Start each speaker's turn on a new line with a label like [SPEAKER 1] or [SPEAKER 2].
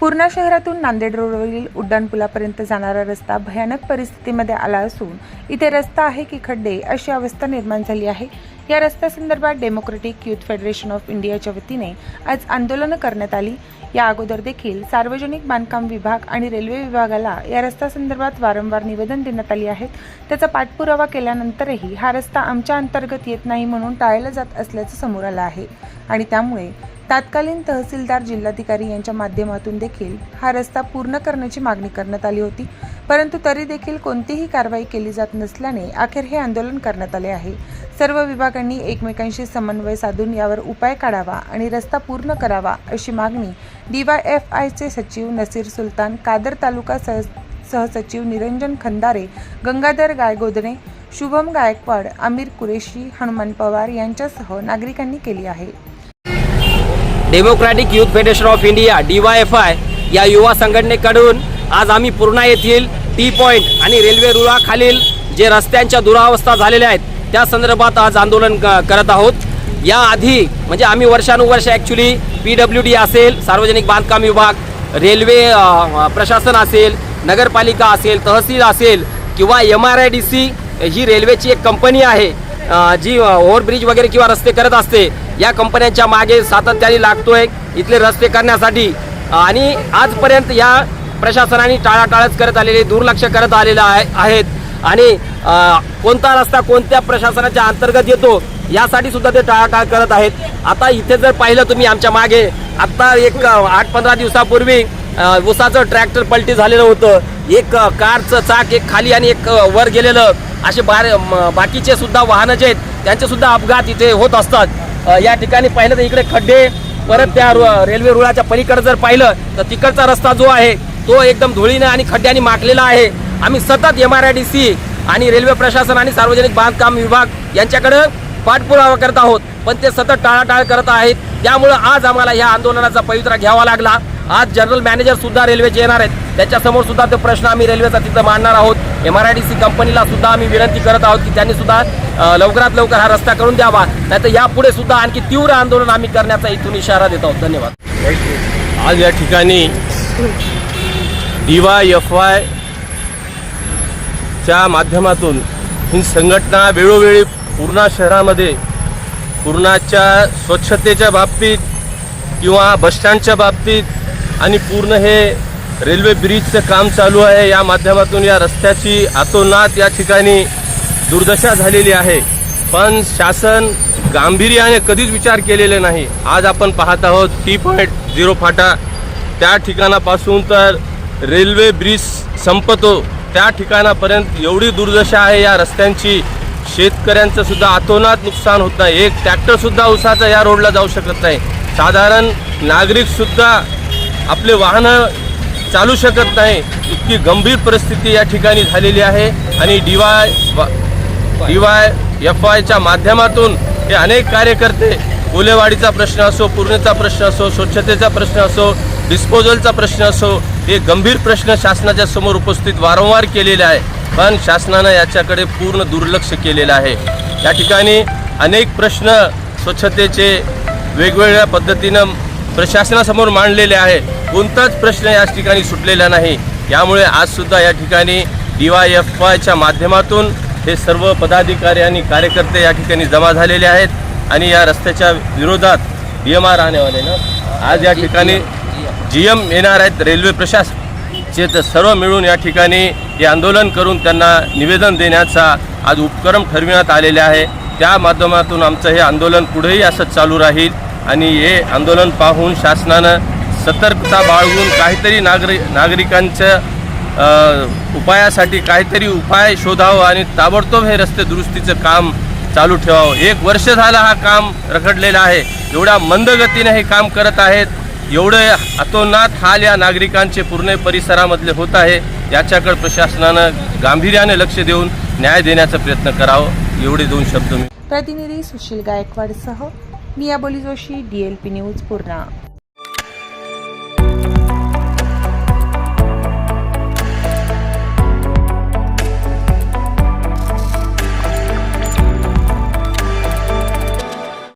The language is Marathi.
[SPEAKER 1] पूर्णा शहरातून नांदेड रोडवरील उड्डाणपुलापर्यंत जाणारा रस्ता भयानक परिस्थितीमध्ये आला असून इथे रस्ता आहे की खड्डे अशी अवस्था निर्माण झाली आहे. या रस्त्यासंदर्भात डेमोक्रेटिक युथ फेडरेशन ऑफ इंडियाच्या वतीने आज आंदोलनं करण्यात आली. या अगोदर देखील सार्वजनिक बांधकाम विभाग आणि रेल्वे विभागाला या रस्त्यासंदर्भात वारंवार निवेदन देण्यात आली आहेत त्याचा पाठपुरावा केल्यानंतरही हा रस्ता आमच्या अंतर्गत येत नाही म्हणून टाळला जात असल्याचं समोर आलं आहे. आणि त्यामुळे तात्कालीन तहसीलदार जिल्हाधिकारी यांच्या माध्यमातून देखील हा रस्ता पूर्ण करण्याची मागणी करण्यात आली होती. परंतु तरी देखील कोणतीही कारवाई केली जात नसल्याने अखेर हे आंदोलन करण्यात आले आहे. सर्व विभागांनी एकमेकांशी समन्वय साधून यावर उपाय काढावा आणि रस्ता पूर्ण करावा अशी मागणी डीवायएफआयचे सचिव नसीर सुलतान कादर तालुका सह सहसचिव निरंजन खंदारे गंगाधर गायगोदणे शुभम गायकवाड आमिर कुरेशी हनुमान पवार यांच्यासह नागरिकांनी केली आहे.
[SPEAKER 2] Democratic youth federation of India D Y F I या युवा संघटनेकडून आज आम्ही पूर्णा येथील टी पॉईंट आणि रेल्वे रुळाखालील जे रस्त्यांच्या दुरावस्था झालेल्या आहेत त्या संदर्भात आज आंदोलन क- करत आहोत. याआधी म्हणजे आम्ही वर्षानुवर्ष ॲक्च्युली पी डब्ल्यू डी असेल सार्वजनिक बांधकाम विभाग रेल्वे प्रशासन असेल नगरपालिका असेल तहसील असेल किंवा M R I D C ही रेल्वेची एक कंपनी आहे जी ओव्हरब्रिज वगैरे किंवा रस्ते करत असते या कंपन्यांच्या मागे सातत्याने लागतोय इथले रस्ते करण्यासाठी. आणि आजपर्यंत या प्रशासनाने टाळाटाळच करत आलेले दुर्लक्ष करत आलेलं आहे आहेत. आणि कोणता रस्ता कोणत्या प्रशासनाच्या अंतर्गत येतो यासाठी सुद्धा ते टाळाटाळ करत आहेत. आता इथे जर पाहिलं तुम्ही आमच्या मागे आत्ता एक आठ पंधरा दिवसापूर्वी उसाचं ट्रॅक्टर पलटी झालेलं होतं. एक कारचं चाक एक खाली आणि एक वर गेलेलं. असे बार बाकीचे सुद्धा वाहनं जे आहेत त्यांचे सुद्धा अपघात इथे होत असतात. या ठिकाणी पाहिलं तर इकडे खड्डे परत त्या रु- रेल्वे रुळाच्या पलीकडे जर पाहिलं तर तिकडचा रस्ता जो आहे तो एकदम धुळीने आणि खड्ड्याने माखलेला आहे. आम्ही सतत M R I D C आणि रेल्वे प्रशासन आणि सार्वजनिक बांधकाम विभाग यांच्याकडं पाठपुरावा करत आहोत. पण ते सतत टाळाटाळ करत आहेत. त्यामुळं आज आम्हाला या आंदोलनाचा पवित्रा घ्यावा लागला. आज जनरल मॅनेजर सुद्धा रेल्वेचे येणार आहेत. त्याच्यासमोर सुद्धा तो प्रश्न आम्ही रेल्वेचा तिथं मांडणार आहोत. M R I D C कंपनीला सुद्धा आम्ही विनंती करत आहोत की त्यांनी सुद्धा लवकरात लवकर हा रस्ता करून द्यावा. नाहीतर यापुढे सुद्धा आणखी तीव्र आंदोलन आम्ही करण्याचा इथून इशारा देत आहोत. धन्यवाद.
[SPEAKER 3] आज या ठिकाणी डी वाय एफ वाय च्या माध्यमातून ही संघटना वेळोवेळी पूर्णा शहरामध्ये पूर्णाच्या स्वच्छतेच्या बाबतीत किंवा बसस्टँडच्या बाबतीत आणि पूर्ण हे रेल्वे ब्रिजचं काम चालू आहे. या माध्यमातून या रस्त्याची आतोनात या ठिकाणी दुर्दशा झालेली आहे. पण शासन गांभीर्याने कधीच विचार केलेले नाही. आज आपण पाहत आहोत टी पॉईंट झिरो फाटा. त्या ठिकाणापासून तर रेल्वे ब्रिज संपतो. त्या ठिकाणापर्यंत एवढी दुर्दशा आहे या रस्त्यांची. शेतकऱ्यांचं सुद्धा अतोनात नुकसान होत नाही. एक ट्रॅक्टरसुद्धा उसाचा या रोडला जाऊ शकत नाही. साधारण नागरिकसुद्धा आपले वाहनं चालू शकत नाही. इतकी गंभीर परिस्थिती या ठिकाणी झालेली आहे. आणि D Y D Y F आयच्या माध्यमातून हे अनेक कार्यकर्ते कोलेवाडीचा प्रश्न असो पूर्णेचा प्रश्न असो स्वच्छतेचा प्रश्न असो डिस्पोजलचा प्रश्न असो हे गंभीर प्रश्न शासनाच्या समोर उपस्थित वारंवार केलेले आहे. पण शासनानं याच्याकडे पूर्ण दुर्लक्ष केलेलं आहे. या ठिकाणी अनेक प्रश्न स्वच्छतेचे वेगवेगळ्या पद्धतीनं प्रशासनासमोर मांडलेले आहे कोणताच प्रश्न या ठिकाणी सुटलेला नाही. यामुळे आजसुद्धा या ठिकाणी डी वाय एफ वायच्या माध्यमातून हे सर्व पदाधिकारी आणि कार्यकर्ते या ठिकाणी जमा झालेले आहेत आणि या रस्त्याच्या विरोधात डी एम आर आणेवाले ना आज या ठिकाणी जी एम येणार आहेत रेल्वे प्रशासनचे. तर सर्व मिळून या ठिकाणी हे आंदोलन करून त्यांना निवेदन देण्याचा आज उपक्रम ठरविण्यात आलेले आहे. त्या माध्यमातून आमचं हे आंदोलन पुढेही असंच चालू राहील. आणि हे आंदोलन पाहून शासनानं सतर्कता बाळगून काहीतरी नागरि नागरिकांच्या उपायासाठी काहीतरी उपाय शोधावं आणि ताबडतोब हे रस्ते दुरुस्तीचं काम चालू ठेवावं. एक वर्ष झालं हा काम रखडलेलं आहे. एवढ्या मंदगतीने हे काम करत आहेत. एवढे अतोनात हाल या नागरिकांचे पूर्ण परिसरामधले होत आहे. याच्याकडे प्रशासनानं गांभीर्याने लक्ष देऊन न्याय देण्याचा प्रयत्न करावं. एवढे दोन शब्द मी
[SPEAKER 1] प्रतिनिधी सुशील गायकवाडसह मी बोली Joshi D L P news Purna.